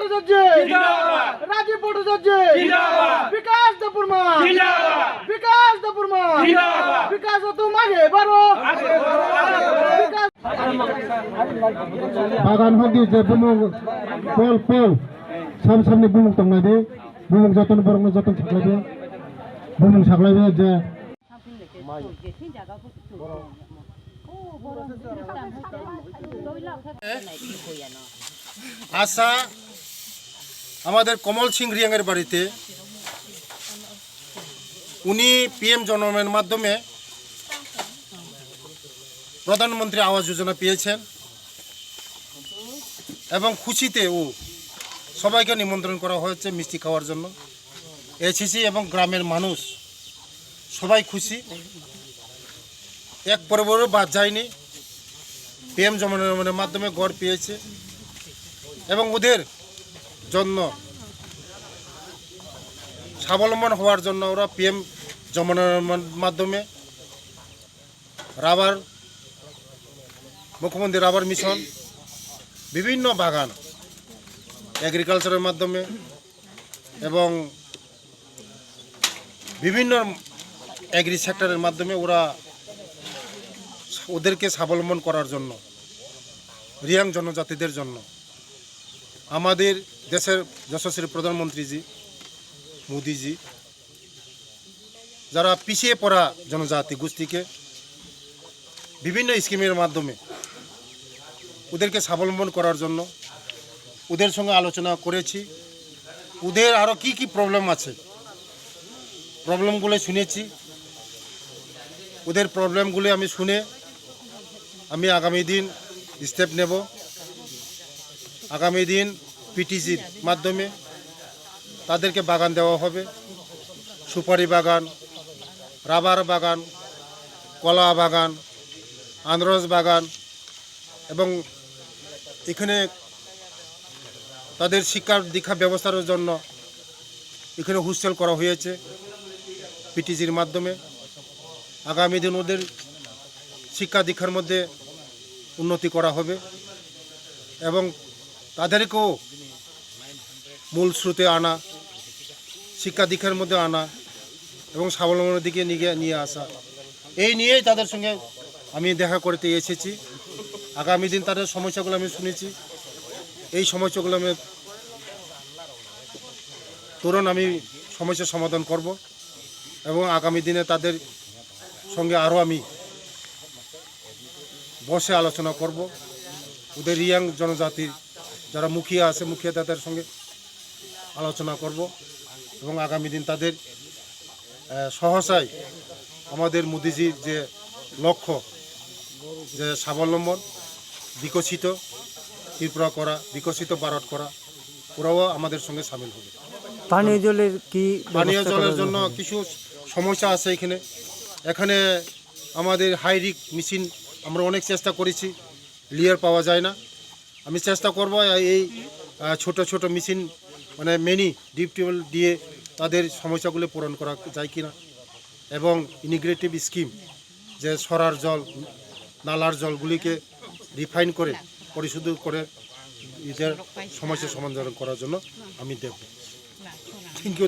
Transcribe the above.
ভট্টাচার্য জিন্দাবাদ। রাজীব ভট্টাচার্য জিন্দাবাদ। বিকাশ দেপুরমা জিন্দাবাদ। বিকাশ দেপুরমা জিন্দাবাদ। বিকাশ তুম আগে বারো আগে বাড়ো, আগে বাড়ো। বিকাশ bagan hoki je bumung pol pol sam samni bumung tongnai de bumung joton borong আমাদের কমল সিং রিয়াংয়ের বাড়িতে। উনি পিএম জনমের মাধ্যমে প্রধানমন্ত্রী আবাস যোজনা পেয়েছেন এবং খুশিতে ও সবাইকে নিমন্ত্রণ করা হয়েছে মিষ্টি খাওয়ার জন্য। এসেছি এবং গ্রামের মানুষ সবাই খুশি। এক পর্বরও বাদ যায়নি। পিএম জনমের মাধ্যমে গড় পেয়েছে এবং ওদের জন্য স্বাবলম্বন হওয়ার জন্য ওরা পিএম জমানোর মাধ্যমে রাবার, মুখ্যমন্ত্রী রাবার মিশন বিভিন্ন বাগান এগ্রিকালচারের মাধ্যমে এবং বিভিন্ন এগ্রি সেক্টরের মাধ্যমে ওরা ওদেরকে স্বাবলম্বন করার জন্য, রিয়াং জনজাতিদের জন্য। আমাদের দেশের যশস্বী প্রধানমন্ত্রীজি, মোদিজি, যারা পিছিয়ে পড়া জনজাতি গোষ্ঠীকে বিভিন্ন স্কিমের মাধ্যমে ওদেরকে স্বাবলম্বন করার জন্য ওদের সঙ্গে আলোচনা করেছি। ওদের আরও কি কি প্রবলেম আছে? প্রবলেমগুলো শুনেছি। ওদের প্রবলেমগুলো আমি শুনে আমি আগামী দিন স্টেপ নেব। আগামী দিন পিটিসির মাধ্যমে তাদেরকে বাগান দেওয়া হবে। সুপারি বাগান, রাবার বাগান, কলা বাগান, আনারস বাগান এবং এখানে তাদের শিক্ষা দীক্ষা ব্যবস্থার জন্য এখানে হোস্টেল করা হয়েছে পিটিসির মাধ্যমে। আগামী দিন ওদের শিক্ষা দীক্ষার মধ্যে উন্নতি করা হবে এবং তাদেরকেও মূল স্রোতে আনা, শিক্ষা দীক্ষার মধ্যে আনা এবং স্বাবলম্বনের দিকে নিয়ে নিয়ে আসা। এই নিয়েই তাদের সঙ্গে আমি দেখা করতে এসেছি। আগামী দিন তাদের সমস্যাগুলো আমি শুনেছি। এই সমস্যাগুলো আমি তুরন্ত আমি সমস্যার সমাধান করব এবং আগামী দিনে তাদের সঙ্গে আরও আমি বসে আলোচনা করব। ওদের রিয়াং জনজাতির যারা মুখিয়া আছে মুখিয়া তাদের সঙ্গে আলোচনা করব এবং আগামী দিন তাদের সহসায় আমাদের মোদিজির যে লক্ষ্য যে স্বাবলম্বন বিকশিত ত্রিপুরা করা বিকশিত ভারত করা ওরাও আমাদের সঙ্গে সামিল হবে। পানীয় জলের কি পানীয় জলের জন্য কিছু সমস্যা আছে এখানে। এখানে আমাদের হাইরিক মেশিন আমরা অনেক চেষ্টা করেছি লিয়ার পাওয়া যায় না। আমি চেষ্টা করব এই ছোট ছোট মেশিন মানে মেনি ডিপ টিউবওয়েল দিয়ে তাদের সমস্যাগুলো পূরণ করা যায় কিনা এবং ইনিগ্রেটিভ স্কিম যে সরার জল, নালার জলগুলিকে রিফাইন করে পরিশোধ করে এদের সমস্যা সমাধান করার জন্য আমি দেখব। Thank you